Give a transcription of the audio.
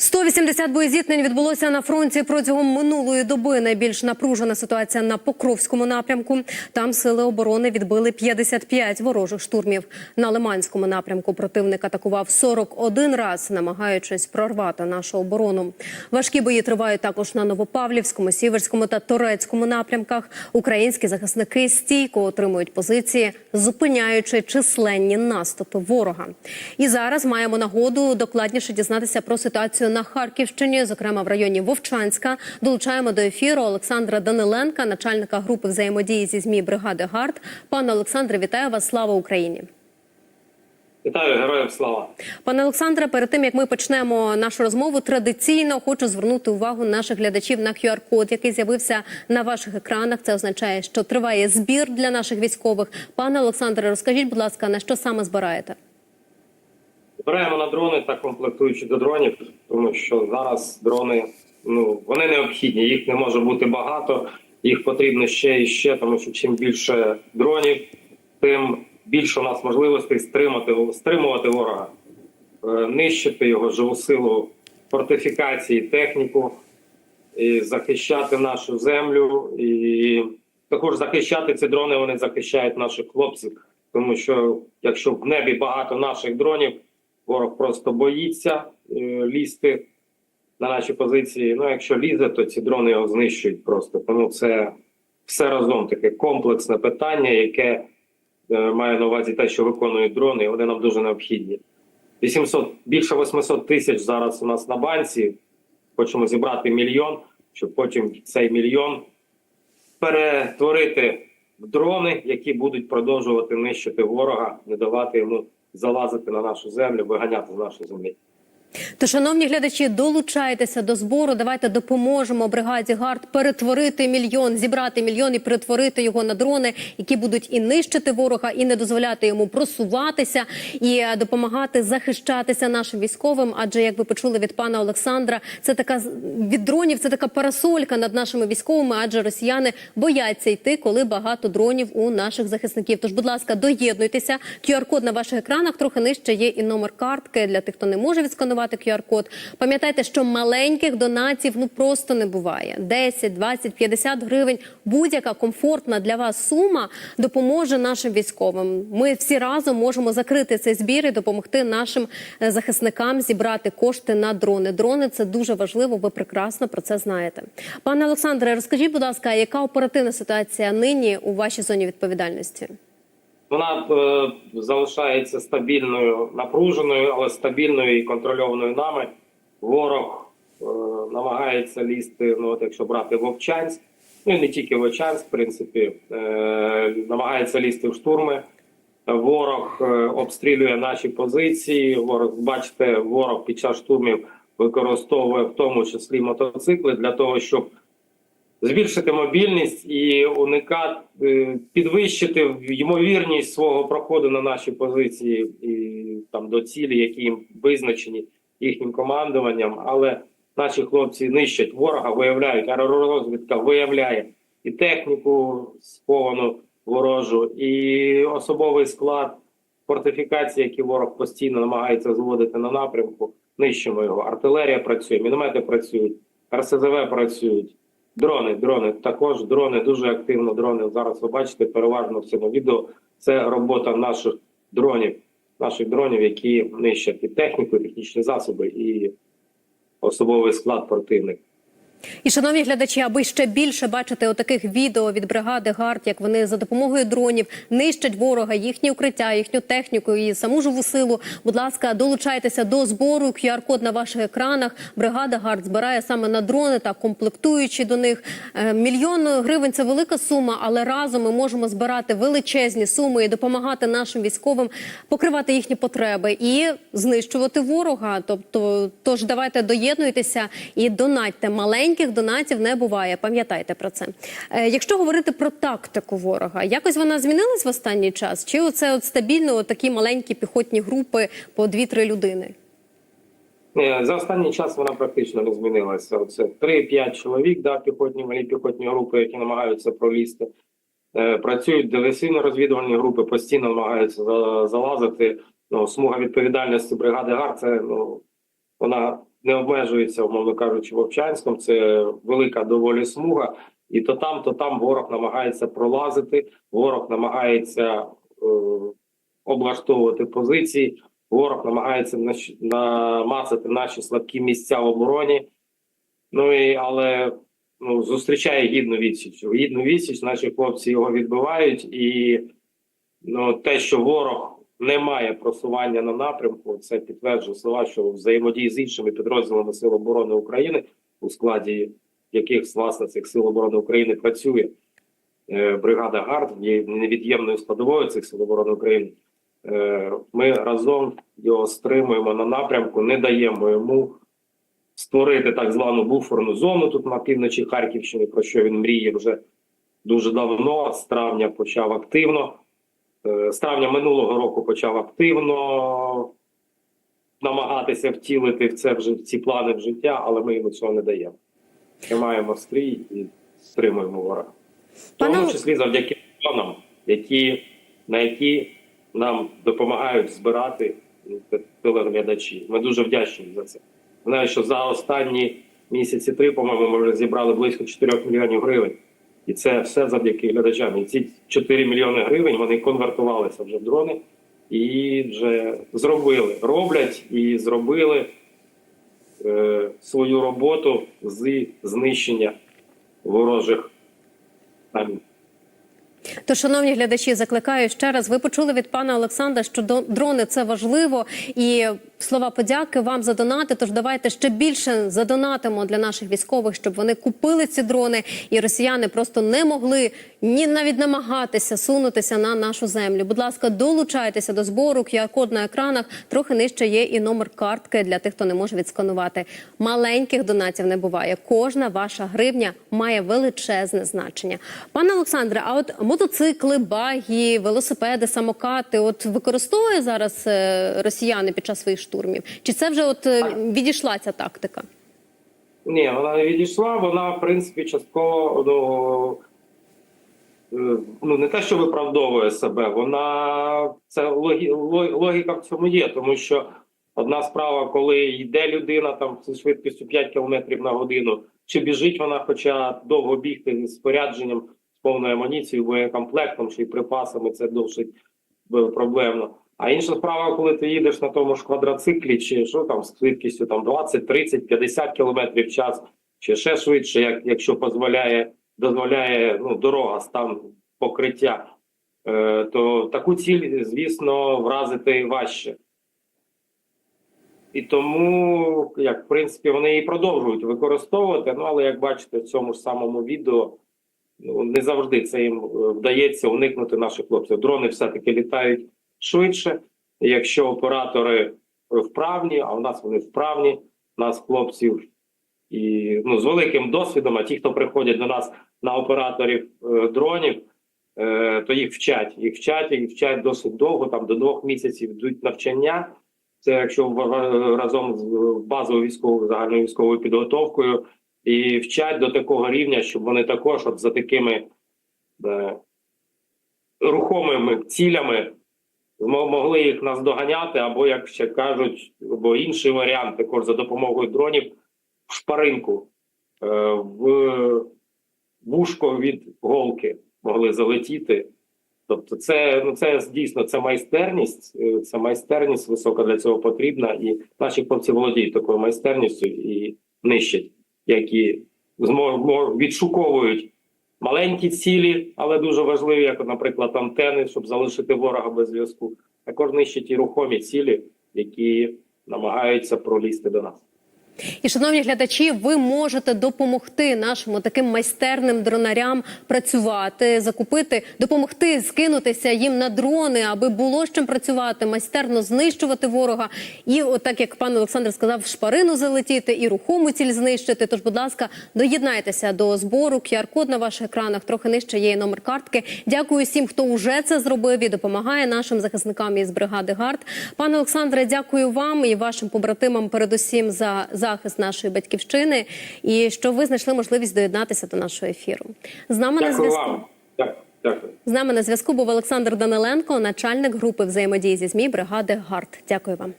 180 боєзіткнень відбулося на фронті протягом минулої доби. Найбільш напружена ситуація на Покровському напрямку. Там сили оборони відбили 55 ворожих штурмів. На Лиманському напрямку противник атакував 41 раз, намагаючись прорвати нашу оборону. Важкі бої тривають також на Новопавлівському, Сіверському та Торецькому напрямках. Українські захисники стійко отримують позиції, зупиняючи численні наступи ворога. І зараз маємо нагоду докладніше дізнатися про ситуацію на Харківщині, зокрема в районі Вовчанська. Долучаємо до ефіру Олександра Даниленка, начальника групи взаємодії зі змі бригади ГАРД. Пане Олександре, вітаю вас! Слава Україні! Вітаю героям слава. Пане Олександре, перед тим як ми почнемо нашу розмову, традиційно хочу звернути увагу наших глядачів на QR-код, який з'явився на ваших екранах. Це означає, що триває збір для наших військових. Пане Олександре, розкажіть, будь ласка, на що саме збираєте? Збираємо на дрони та комплектуючи до дронів, тому що зараз дрони ну вони необхідні. Їх не може бути багато, їх потрібно ще і ще, тому що чим більше дронів, тим більше у нас можливостей стримати стримувати ворога, е, нищити його живу силу, фортифікації, техніку, і захищати нашу землю. І також захищати ці дрони. Вони захищають наших хлопців, тому що якщо в небі багато наших дронів. Ворог просто боїться е, лізти на наші позиції. Ну, якщо лізе, то ці дрони його знищують просто. Тому це все разом таке комплексне питання, яке е, має на увазі те, що виконують дрони, і вони нам дуже необхідні. 800, більше 800 тисяч зараз у нас на банці. Хочемо зібрати мільйон, щоб потім цей мільйон перетворити в дрони, які будуть продовжувати нищити ворога, не давати йому залазити на нашу землю, виганяти з нашої землі. То, шановні глядачі, долучайтеся до збору. Давайте допоможемо бригаді ГАРД перетворити мільйон, зібрати мільйон і перетворити його на дрони, які будуть і нищити ворога, і не дозволяти йому просуватися, і е, допомагати захищатися нашим військовим. Адже, як ви почули від пана Олександра, це така від дронів, це така парасолька над нашими військовими, адже росіяни бояться йти, коли багато дронів у наших захисників. Тож, будь ласка, доєднуйтеся. QR-код на ваших екранах трохи нижче є і номер картки для тих, хто не може відсканувати QR-код. Пам'ятайте, що маленьких донатів ну просто не буває. 10, 20, 50 гривень. Будь-яка комфортна для вас сума допоможе нашим військовим. Ми всі разом можемо закрити цей збір і допомогти нашим е, захисникам зібрати кошти на дрони. Дрони це дуже важливо. Ви прекрасно про це знаєте. Пане Олександре, розкажіть, будь ласка, яка оперативна ситуація нині у вашій зоні відповідальності? Вона е, залишається стабільною, напруженою, але стабільною і контрольованою нами. Ворог е, намагається лізти. Ну, от якщо брати Вовчанськ, ну і не тільки Вовчанськ, в принципі, е, намагається лізти в штурми. Ворог е, обстрілює наші позиції. Ворог, бачите, ворог під час штурмів використовує в тому числі мотоцикли для того, щоб збільшити мобільність і уникати е, підвищити ймовірність свого проходу на наші позиції і там до цілі, які їм визначені їхнім командуванням. Але наші хлопці нищать ворога, виявляють аеророзвідка виявляє і техніку сховану ворожу, і особовий склад фортифікації, які ворог постійно намагається зводити на напрямку. Нищимо його. Артилерія працює, міномети працюють, РСЗВ працюють. Дрони, дрони також дрони дуже активно. Дрони зараз ви бачите переважно в цьому відео. Це робота наших дронів, наших дронів, які нищать і техніку, і технічні засоби, і особовий склад противника. І шановні глядачі, аби ще більше бачити отаких відео від бригади ГАРД, як вони за допомогою дронів нищать ворога, їхні укриття, їхню техніку і саму живу силу. Будь ласка, долучайтеся до збору. QR-код на ваших екранах. Бригада ГАРД збирає саме на дрони та комплектуючі до них. Е, Мільйон гривень це велика сума, але разом ми можемо збирати величезні суми і допомагати нашим військовим покривати їхні потреби і знищувати ворога. Тобто, тож давайте доєднуйтеся і донатьте. Маленьких донатів не буває. Пам'ятайте про це. Е, якщо говорити про тактику ворога, якось вона змінилась в останній час? Чи оце от стабільно от такі маленькі піхотні групи по 2-3 людини? Ні, За останній час вона практично не змінилася. Це 3-5 чоловік, да, піхотні малі піхотні групи, які намагаються пролізти. Е, Працюють диверсійно-розвідувальні групи, постійно намагаються залазити. Ну, смуга відповідальності бригади ГАР це ну, вона не обмежується, умовно кажучи, Вовчанськом. Це велика доволі смуга. І то там, то там ворог намагається пролазити, ворог намагається е, облаштовувати позиції, ворог намагається намацати наші слабкі місця в обороні. Ну і але ну, зустрічає гідну відсіч. Гідну відсіч наші хлопці його відбивають, і ну, те, що ворог не має просування на напрямку, це підтверджує слова, що взаємодії з іншими підрозділами Сил оборони України, у складі яких власне цих сил оборони України працює е, бригада ГАРД, є невід'ємною складовою цих сил оборони України. Е, Ми разом його стримуємо на напрямку, не даємо йому створити так звану буферну зону тут на півночі Харківщини, про що він мріє вже дуже давно. З травня почав активно. Е, З травня минулого року почав активно намагатися втілити в це вже в ці плани в життя, але ми йому цього не даємо. Тримаємо стрій і стримуємо ворога. В тому числі завдяки планам, які, на які нам допомагають збирати ну, телеглядачі. Ми дуже вдячні за це. Знаю, що за останні місяці три, по-моєму, ми вже зібрали близько 4 мільйонів гривень. І це все завдяки глядачам. І ці 4 мільйони гривень вони конвертувалися вже в дрони і вже зробили, роблять і зробили е, свою роботу з знищення ворожих там, То, шановні глядачі, закликаю ще раз. Ви почули від пана Олександра, що дрони це важливо, і слова подяки вам за донати. Тож давайте ще більше задонатимо для наших військових, щоб вони купили ці дрони, і росіяни просто не могли ні навіть намагатися сунутися на нашу землю. Будь ласка, долучайтеся до збору. QR-код на екранах трохи нижче є і номер картки для тих, хто не може відсканувати. Маленьких донатів не буває. Кожна ваша гривня має величезне значення. Пане Олександре, а от мотоцикли, багі, велосипеди, самокати, от використовує зараз е, росіяни під час своїх штурмів? Чи це вже от е, відійшла ця тактика? Ні, вона не відійшла. Вона, в принципі, частково ну, ну не те, що виправдовує себе, вона це логі, логіка в цьому є, тому що одна справа, коли йде людина там зі швидкістю 5 км на годину, чи біжить вона, хоча довго бігти з спорядженням, з повною амуніцією, боєкомплектом, чи припасами, це досить е, проблемно. А інша справа, коли ти їдеш на тому ж квадроциклі, чи що там з швидкістю там 20, 30, 50 км в час, чи ще швидше, як, якщо дозволяє, дозволяє ну, дорога, стан покриття, е, то таку ціль, звісно, вразити важче. І тому, як в принципі, вони її продовжують використовувати. Ну але як бачите, в цьому ж самому відео ну, не завжди це їм е, вдається уникнути наших хлопців. Дрони все-таки літають швидше. Якщо оператори вправні, а у нас вони вправні, нас хлопців і ну, з великим досвідом, а ті, хто приходять до нас на операторів е, дронів, е, то їх вчать. Їх вчать, їх вчать досить довго, там до двох місяців йдуть навчання. Це якщо разом з базовою військовою загальною військовою підготовкою, і вчать до такого рівня, щоб вони також от за такими е, рухомими цілями могли їх наздоганяти, або, як ще кажуть, або інший варіант, також за допомогою дронів в шпаринку е, в вушко від голки могли залетіти. Тобто, це ну це дійсно це майстерність, е, це майстерність висока для цього потрібна, і наші хлопці володіють такою майстерністю і нищать, які змо- відшуковують маленькі цілі, але дуже важливі, як, наприклад, антени, щоб залишити ворога без зв'язку. Також нищать і рухомі цілі, які намагаються пролізти до нас. І, шановні глядачі, ви можете допомогти нашим таким майстерним дронарям працювати, закупити, допомогти скинутися їм на дрони, аби було з чим працювати, майстерно знищувати ворога. І, от так як пан Олександр сказав, в шпарину залетіти і рухому ціль знищити. Тож, будь ласка, доєднайтеся до збору. QR-код на ваших екранах трохи нижче є номер картки. Дякую всім, хто вже це зробив і допомагає нашим захисникам із бригади ГАРД. Пане Олександре, дякую вам і вашим побратимам, передусім за захист нашої батьківщини, і що ви знайшли можливість доєднатися до нашого ефіру. З нами на зв'язку. Дякую. Дякую. З нами на зв'язку був Олександр Даниленко, начальник групи взаємодії зі змі бригади ГАРД. Дякую вам.